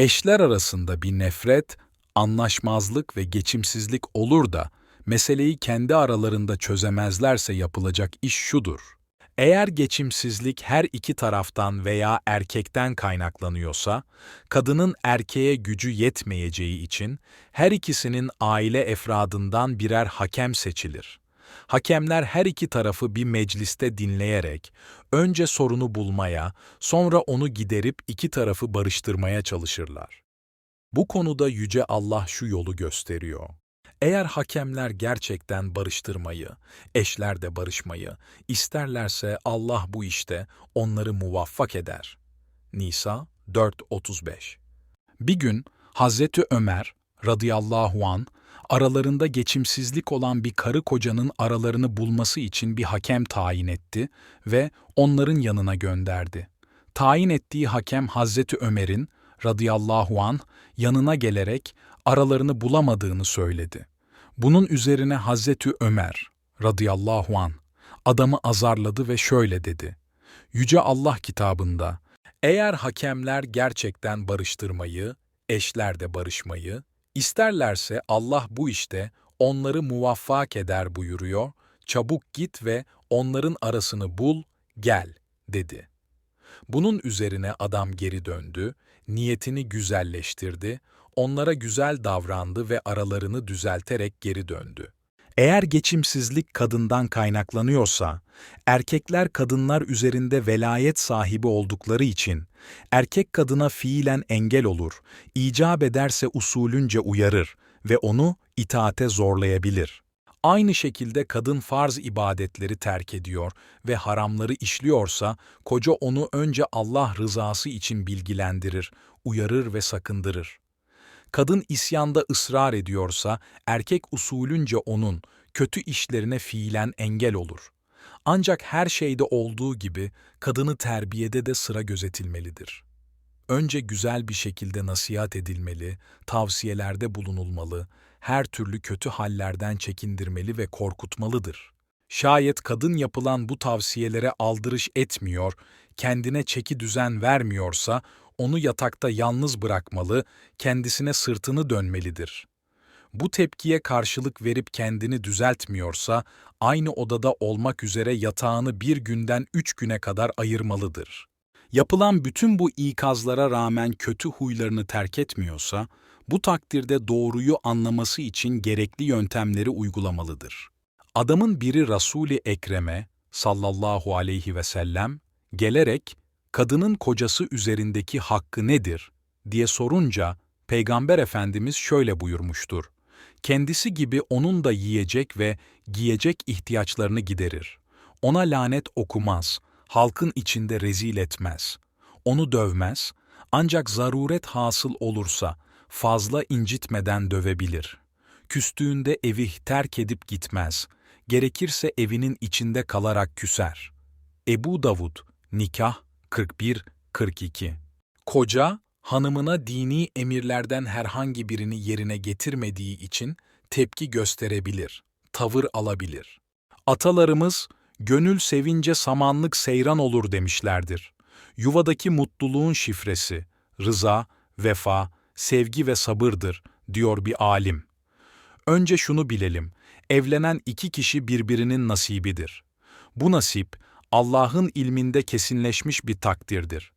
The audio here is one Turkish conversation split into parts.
Eşler arasında bir nefret, anlaşmazlık ve geçimsizlik olur da meseleyi kendi aralarında çözemezlerse yapılacak iş şudur. Eğer geçimsizlik her iki taraftan veya erkekten kaynaklanıyorsa, kadının erkeğe gücü yetmeyeceği için her ikisinin aile efradından birer hakem seçilir. Hakemler her iki tarafı bir mecliste dinleyerek önce sorunu bulmaya, sonra onu giderip iki tarafı barıştırmaya çalışırlar. Bu konuda yüce Allah şu yolu gösteriyor. Eğer hakemler gerçekten barıştırmayı, eşler de barışmayı isterlerse Allah bu işte onları muvaffak eder. Nisa 4.35 Bir gün Hazreti Ömer radıyallahu an aralarında geçimsizlik olan bir karı kocanın aralarını bulması için bir hakem tayin etti ve onların yanına gönderdi. Tayin ettiği hakem Hazreti Ömer'in radıyallahu an yanına gelerek aralarını bulamadığını söyledi. Bunun üzerine Hazreti Ömer radıyallahu an adamı azarladı ve şöyle dedi. Yüce Allah kitabında eğer hakemler gerçekten barıştırmayı, eşler de barışmayı, isterlerse Allah bu işte onları muvaffak eder buyuruyor, çabuk git ve onların arasını bul, gel, dedi. Bunun üzerine adam geri döndü, niyetini güzelleştirdi, onlara güzel davrandı ve aralarını düzelterek geri döndü. Eğer geçimsizlik kadından kaynaklanıyorsa, erkekler kadınlar üzerinde velayet sahibi oldukları için, erkek kadına fiilen engel olur, icap ederse usulünce uyarır ve onu itaate zorlayabilir. Aynı şekilde kadın farz ibadetleri terk ediyor ve haramları işliyorsa, koca onu önce Allah rızası için bilgilendirir, uyarır ve sakındırır. Kadın isyanda ısrar ediyorsa, erkek usulünce onun kötü işlerine fiilen engel olur. Ancak her şeyde olduğu gibi kadını terbiyede de sıra gözetilmelidir. Önce güzel bir şekilde nasihat edilmeli, tavsiyelerde bulunulmalı, her türlü kötü hallerden çekindirmeli ve korkutmalıdır. Şayet kadın yapılan bu tavsiyelere aldırış etmiyor, kendine çeki düzen vermiyorsa, onu yatakta yalnız bırakmalı, kendisine sırtını dönmelidir. Bu tepkiye karşılık verip kendini düzeltmiyorsa, aynı odada olmak üzere yatağını bir günden üç güne kadar ayırmalıdır. Yapılan bütün bu ikazlara rağmen kötü huylarını terk etmiyorsa, bu takdirde doğruyu anlaması için gerekli yöntemleri uygulamalıdır. Adamın biri Resul-i Ekrem'e sallallahu aleyhi ve sellem gelerek kadının kocası üzerindeki hakkı nedir diye sorunca Peygamber Efendimiz şöyle buyurmuştur. Kendisi gibi onun da yiyecek ve giyecek ihtiyaçlarını giderir. Ona lanet okumaz, halkın içinde rezil etmez. Onu dövmez, ancak zaruret hasıl olursa fazla incitmeden dövebilir. Küstüğünde evi terk edip gitmez, gerekirse evinin içinde kalarak küser. Ebu Davud, Nikah 41-42 Koca, hanımına dini emirlerden herhangi birini yerine getirmediği için tepki gösterebilir, tavır alabilir. Atalarımız, gönül sevince samanlık seyran olur demişlerdir. Yuvadaki mutluluğun şifresi, rıza, vefa, sevgi ve sabırdır, diyor bir alim. Önce şunu bilelim, evlenen iki kişi birbirinin nasibidir. Bu nasip, Allah'ın ilminde kesinleşmiş bir takdirdir.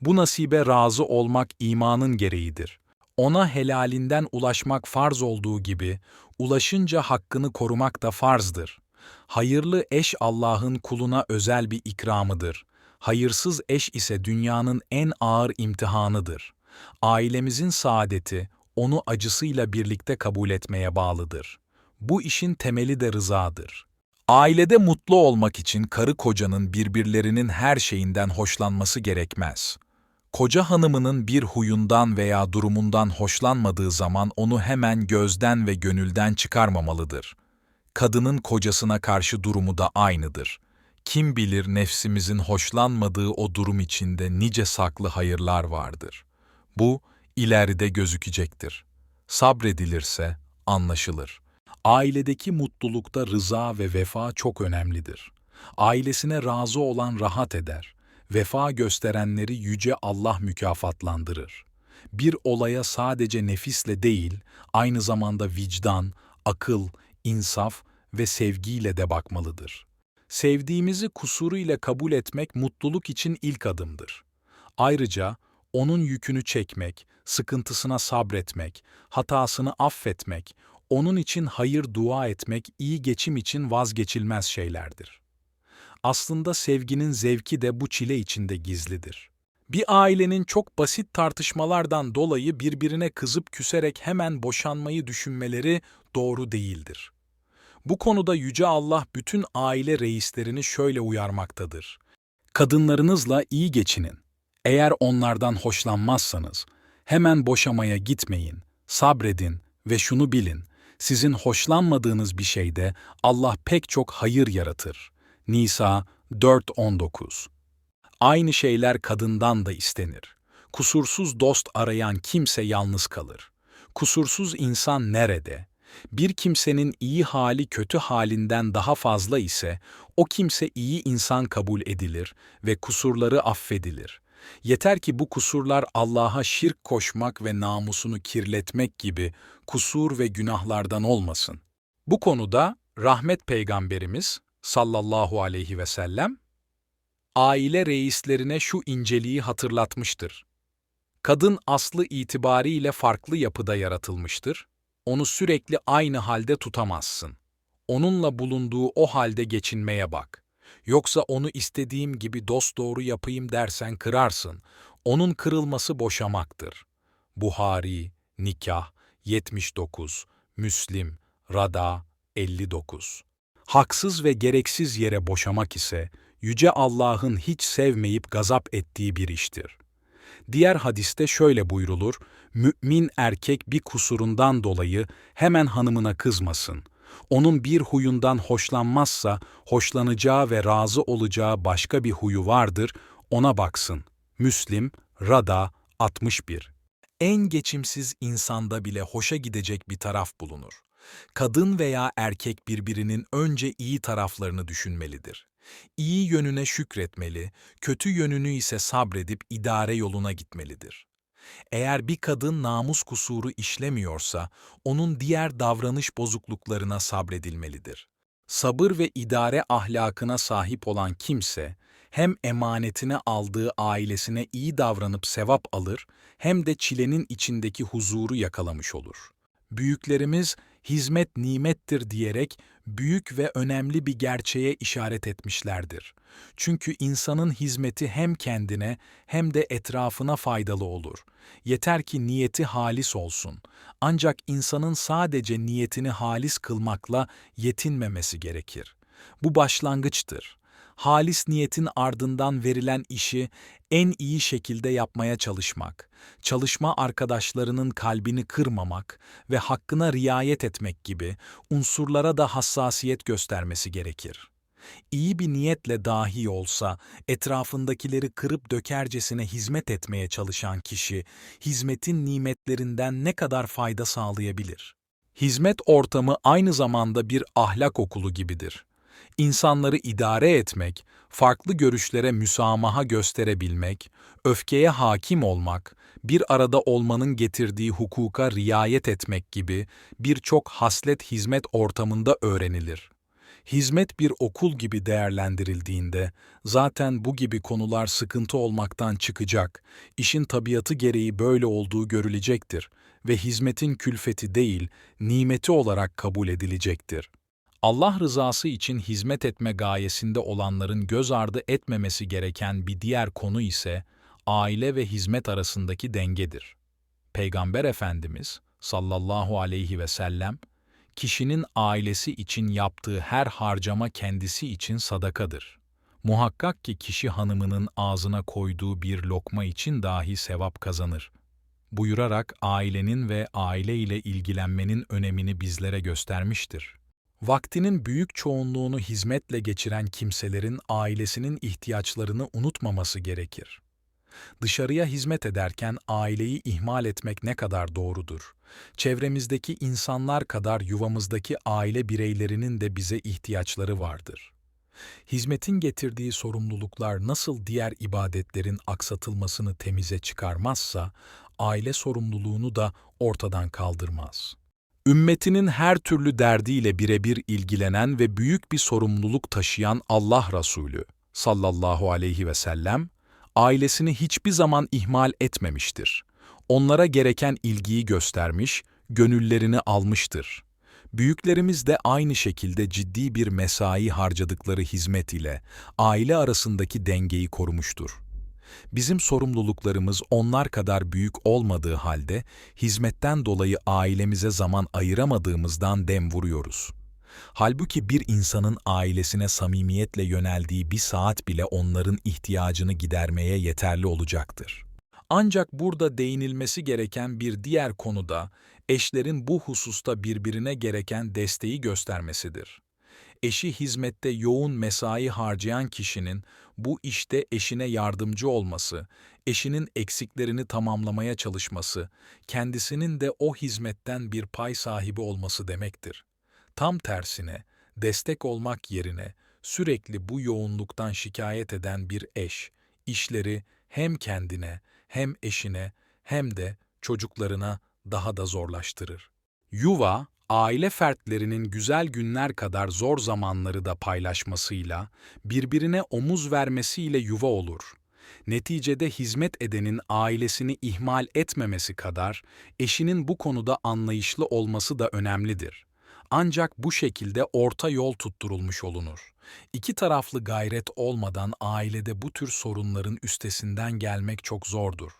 Bu nasibe razı olmak imanın gereğidir. Ona helalinden ulaşmak farz olduğu gibi, ulaşınca hakkını korumak da farzdır. Hayırlı eş Allah'ın kuluna özel bir ikramıdır. Hayırsız eş ise dünyanın en ağır imtihanıdır. Ailemizin saadeti, onu acısıyla birlikte kabul etmeye bağlıdır. Bu işin temeli de rızadır. Ailede mutlu olmak için karı kocanın birbirlerinin her şeyinden hoşlanması gerekmez. Koca hanımının bir huyundan veya durumundan hoşlanmadığı zaman onu hemen gözden ve gönülden çıkarmamalıdır. Kadının kocasına karşı durumu da aynıdır. Kim bilir nefsimizin hoşlanmadığı o durum içinde nice saklı hayırlar vardır. Bu, ileride gözükecektir. Sabredilirse anlaşılır.'' Ailedeki mutlulukta rıza ve vefa çok önemlidir. Ailesine razı olan rahat eder. Vefa gösterenleri yüce Allah mükafatlandırır. Bir olaya sadece nefisle değil, aynı zamanda vicdan, akıl, insaf ve sevgiyle de bakmalıdır. Sevdiğimizi kusuruyla kabul etmek mutluluk için ilk adımdır. Ayrıca onun yükünü çekmek, sıkıntısına sabretmek, hatasını affetmek, onun için hayır dua etmek iyi geçim için vazgeçilmez şeylerdir. Aslında sevginin zevki de bu çile içinde gizlidir. Bir ailenin çok basit tartışmalardan dolayı birbirine kızıp küserek hemen boşanmayı düşünmeleri doğru değildir. Bu konuda Yüce Allah bütün aile reislerini şöyle uyarmaktadır. Kadınlarınızla iyi geçinin. Eğer onlardan hoşlanmazsanız, hemen boşamaya gitmeyin, sabredin ve şunu bilin, sizin hoşlanmadığınız bir şeyde Allah pek çok hayır yaratır. Nisa 4.19 Aynı şeyler kadından da istenir. Kusursuz dost arayan kimse yalnız kalır. Kusursuz insan nerede? Bir kimsenin iyi hali kötü halinden daha fazla ise o kimse iyi insan kabul edilir ve kusurları affedilir. Yeter ki bu kusurlar Allah'a şirk koşmak ve namusunu kirletmek gibi kusur ve günahlardan olmasın. Bu konuda rahmet peygamberimiz sallallahu aleyhi ve sellem aile reislerine şu inceliği hatırlatmıştır. Kadın aslı itibariyle farklı yapıda yaratılmıştır. Onu sürekli aynı halde tutamazsın. Onunla bulunduğu o halde geçinmeye bak. Yoksa onu istediğim gibi dosdoğru yapayım dersen kırarsın. Onun kırılması boşamaktır. Buhari, Nikah, 79, Müslim, Rada, 59. Haksız ve gereksiz yere boşamak ise, Yüce Allah'ın hiç sevmeyip gazap ettiği bir iştir. Diğer hadiste şöyle buyrulur, mümin erkek bir kusurundan dolayı hemen hanımına kızmasın. Onun bir huyundan hoşlanmazsa, hoşlanacağı ve razı olacağı başka bir huyu vardır, ona baksın. Müslim, Rada, 61 En geçimsiz insanda bile hoşa gidecek bir taraf bulunur. Kadın veya erkek birbirinin önce iyi taraflarını düşünmelidir. İyi yönüne şükretmeli, kötü yönünü ise sabredip idare yoluna gitmelidir. Eğer bir kadın namus kusuru işlemiyorsa, onun diğer davranış bozukluklarına sabredilmelidir. Sabır ve idare ahlakına sahip olan kimse, hem emanetine aldığı ailesine iyi davranıp sevap alır, hem de çilenin içindeki huzuru yakalamış olur. Büyüklerimiz hizmet nimettir diyerek büyük ve önemli bir gerçeğe işaret etmişlerdir. Çünkü insanın hizmeti hem kendine hem de etrafına faydalı olur. Yeter ki niyeti halis olsun. Ancak insanın sadece niyetini halis kılmakla yetinmemesi gerekir. Bu başlangıçtır halis niyetin ardından verilen işi en iyi şekilde yapmaya çalışmak, çalışma arkadaşlarının kalbini kırmamak ve hakkına riayet etmek gibi unsurlara da hassasiyet göstermesi gerekir. İyi bir niyetle dahi olsa etrafındakileri kırıp dökercesine hizmet etmeye çalışan kişi hizmetin nimetlerinden ne kadar fayda sağlayabilir? Hizmet ortamı aynı zamanda bir ahlak okulu gibidir insanları idare etmek, farklı görüşlere müsamaha gösterebilmek, öfkeye hakim olmak, bir arada olmanın getirdiği hukuka riayet etmek gibi birçok haslet hizmet ortamında öğrenilir. Hizmet bir okul gibi değerlendirildiğinde zaten bu gibi konular sıkıntı olmaktan çıkacak, işin tabiatı gereği böyle olduğu görülecektir ve hizmetin külfeti değil, nimeti olarak kabul edilecektir. Allah rızası için hizmet etme gayesinde olanların göz ardı etmemesi gereken bir diğer konu ise aile ve hizmet arasındaki dengedir. Peygamber Efendimiz sallallahu aleyhi ve sellem, kişinin ailesi için yaptığı her harcama kendisi için sadakadır. Muhakkak ki kişi hanımının ağzına koyduğu bir lokma için dahi sevap kazanır. Buyurarak ailenin ve aile ile ilgilenmenin önemini bizlere göstermiştir. Vaktinin büyük çoğunluğunu hizmetle geçiren kimselerin ailesinin ihtiyaçlarını unutmaması gerekir. Dışarıya hizmet ederken aileyi ihmal etmek ne kadar doğrudur? Çevremizdeki insanlar kadar yuvamızdaki aile bireylerinin de bize ihtiyaçları vardır. Hizmetin getirdiği sorumluluklar nasıl diğer ibadetlerin aksatılmasını temize çıkarmazsa, aile sorumluluğunu da ortadan kaldırmaz. Ümmetinin her türlü derdiyle birebir ilgilenen ve büyük bir sorumluluk taşıyan Allah Resulü sallallahu aleyhi ve sellem, ailesini hiçbir zaman ihmal etmemiştir. Onlara gereken ilgiyi göstermiş, gönüllerini almıştır. Büyüklerimiz de aynı şekilde ciddi bir mesai harcadıkları hizmet ile aile arasındaki dengeyi korumuştur. Bizim sorumluluklarımız onlar kadar büyük olmadığı halde hizmetten dolayı ailemize zaman ayıramadığımızdan dem vuruyoruz. Halbuki bir insanın ailesine samimiyetle yöneldiği bir saat bile onların ihtiyacını gidermeye yeterli olacaktır. Ancak burada değinilmesi gereken bir diğer konu da eşlerin bu hususta birbirine gereken desteği göstermesidir. Eşi hizmette yoğun mesai harcayan kişinin bu işte eşine yardımcı olması, eşinin eksiklerini tamamlamaya çalışması, kendisinin de o hizmetten bir pay sahibi olması demektir. Tam tersine, destek olmak yerine sürekli bu yoğunluktan şikayet eden bir eş, işleri hem kendine hem eşine hem de çocuklarına daha da zorlaştırır. Yuva, aile fertlerinin güzel günler kadar zor zamanları da paylaşmasıyla, birbirine omuz vermesiyle yuva olur. Neticede hizmet edenin ailesini ihmal etmemesi kadar, eşinin bu konuda anlayışlı olması da önemlidir. Ancak bu şekilde orta yol tutturulmuş olunur. İki taraflı gayret olmadan ailede bu tür sorunların üstesinden gelmek çok zordur.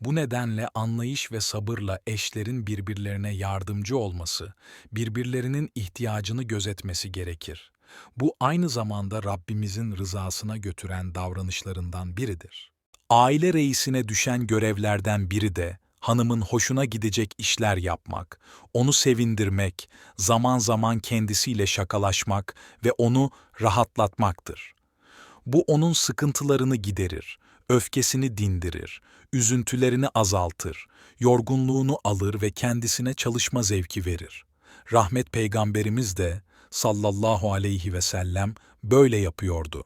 Bu nedenle anlayış ve sabırla eşlerin birbirlerine yardımcı olması, birbirlerinin ihtiyacını gözetmesi gerekir. Bu aynı zamanda Rabbimizin rızasına götüren davranışlarından biridir. Aile reisine düşen görevlerden biri de hanımın hoşuna gidecek işler yapmak, onu sevindirmek, zaman zaman kendisiyle şakalaşmak ve onu rahatlatmaktır. Bu onun sıkıntılarını giderir, öfkesini dindirir, üzüntülerini azaltır, yorgunluğunu alır ve kendisine çalışma zevki verir. Rahmet Peygamberimiz de sallallahu aleyhi ve sellem böyle yapıyordu.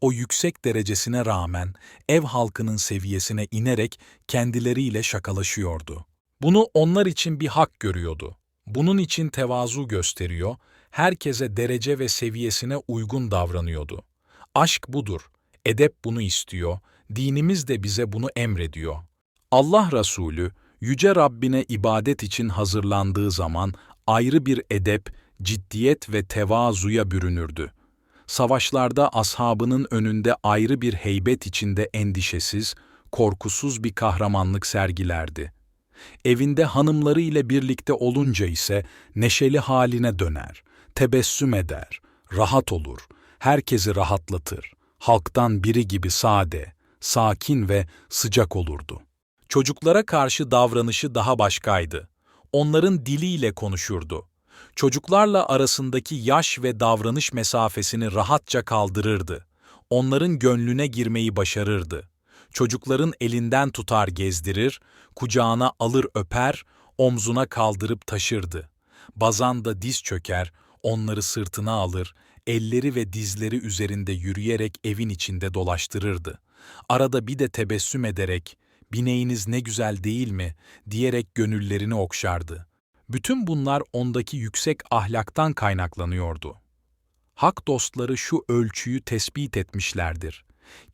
O yüksek derecesine rağmen ev halkının seviyesine inerek kendileriyle şakalaşıyordu. Bunu onlar için bir hak görüyordu. Bunun için tevazu gösteriyor, herkese derece ve seviyesine uygun davranıyordu. Aşk budur, edep bunu istiyor, dinimiz de bize bunu emrediyor. Allah Resulü, Yüce Rabbine ibadet için hazırlandığı zaman ayrı bir edep, ciddiyet ve tevazuya bürünürdü. Savaşlarda ashabının önünde ayrı bir heybet içinde endişesiz, korkusuz bir kahramanlık sergilerdi. Evinde hanımları ile birlikte olunca ise neşeli haline döner, tebessüm eder, rahat olur, herkesi rahatlatır, halktan biri gibi sade, sakin ve sıcak olurdu. Çocuklara karşı davranışı daha başkaydı. Onların diliyle konuşurdu. Çocuklarla arasındaki yaş ve davranış mesafesini rahatça kaldırırdı. Onların gönlüne girmeyi başarırdı. Çocukların elinden tutar gezdirir, kucağına alır öper, omzuna kaldırıp taşırdı. Bazan da diz çöker, onları sırtına alır, elleri ve dizleri üzerinde yürüyerek evin içinde dolaştırırdı. Arada bir de tebessüm ederek, bineğiniz ne güzel değil mi, diyerek gönüllerini okşardı. Bütün bunlar ondaki yüksek ahlaktan kaynaklanıyordu. Hak dostları şu ölçüyü tespit etmişlerdir.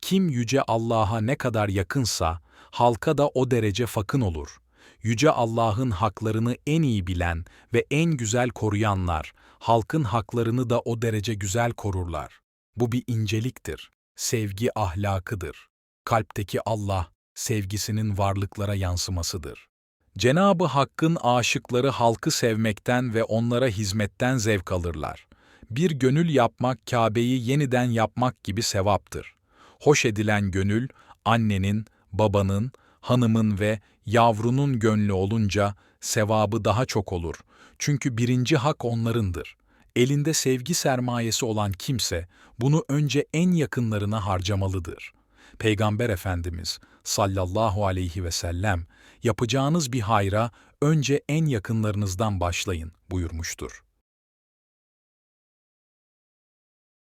Kim yüce Allah'a ne kadar yakınsa, halka da o derece fakın olur. Yüce Allah'ın haklarını en iyi bilen ve en güzel koruyanlar, halkın haklarını da o derece güzel korurlar. Bu bir inceliktir, sevgi ahlakıdır. Kalpteki Allah, sevgisinin varlıklara yansımasıdır. Cenabı Hakk'ın aşıkları halkı sevmekten ve onlara hizmetten zevk alırlar. Bir gönül yapmak Kabe'yi yeniden yapmak gibi sevaptır. Hoş edilen gönül, annenin, babanın, hanımın ve yavrunun gönlü olunca sevabı daha çok olur. Çünkü birinci hak onlarındır. Elinde sevgi sermayesi olan kimse bunu önce en yakınlarına harcamalıdır. Peygamber Efendimiz sallallahu aleyhi ve sellem yapacağınız bir hayra önce en yakınlarınızdan başlayın buyurmuştur.